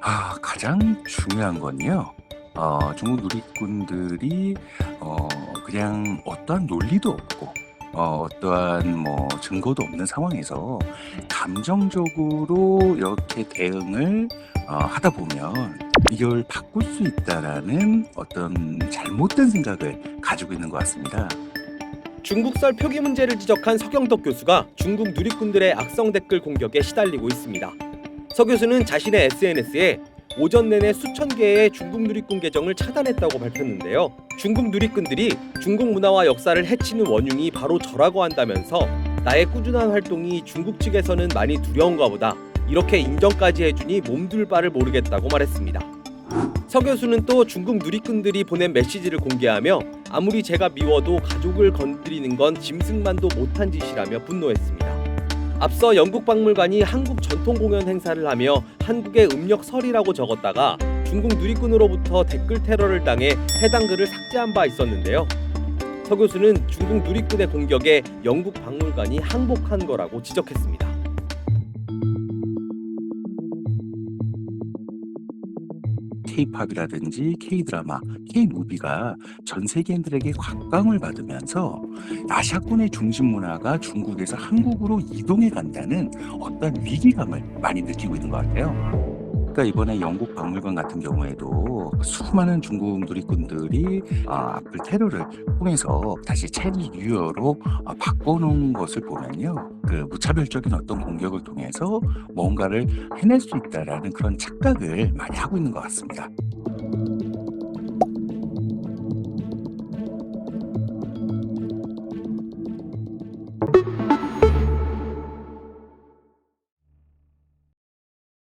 아, 가장 중요한 건요. 어, 중국 누리꾼들이 어, 그냥 어떠한 논리도 없고 어, 어떠한 뭐 증거도 없는 상황에서 감정적으로 이렇게 대응을 어, 하다 보면 이걸 바꿀 수 있다라는 어떤 잘못된 생각을 가지고 있는 것 같습니다. 중국설 표기 문제를 지적한 서경덕 교수가 중국 누리꾼들의 악성 댓글 공격에 시달리고 있습니다. 서 교수는 자신의 SNS에 오전 내내 수천 개의 중국 누리꾼 계정을 차단했다고 밝혔는데요. 중국 누리꾼들이 중국 문화와 역사를 해치는 원흉이 바로 저라고 한다면서 나의 꾸준한 활동이 중국 측에서는 많이 두려운가 보다 이렇게 인정까지 해주니 몸둘 바를 모르겠다고 말했습니다. 서 교수는 또 중국 누리꾼들이 보낸 메시지를 공개하며 아무리 제가 미워도 가족을 건드리는 건 짐승만도 못한 짓이라며 분노했습니다. 앞서 영국 박물관이 한국 전통 공연 행사를 하며 한국의 음력설이라고 적었다가 중국 누리꾼으로부터 댓글 테러를 당해 해당 글을 삭제한 바 있었는데요. 서 교수는 중국 누리꾼의 공격에 영국 박물관이 항복한 거라고 지적했습니다. K-팝이라든지 K-드라마, K-무비가 전 세계인들에게 곽광을 받으면서 아시아권의 중심 문화가 중국에서 한국으로 이동해 간다는 어떤 위기감을 많이 느끼고 있는 것 같아요. 그러니까 이번에 영국 박물관 같은 경우에도 수많은 중국 누리꾼들이 아, 악플 테러를 통해서 다시 체리 뉴어로 아, 바꿔놓은 것을 보면요. 그 무차별적인 어떤 공격을 통해서 뭔가를 해낼 수 있다라는 그런 착각을 많이 하고 있는 것 같습니다.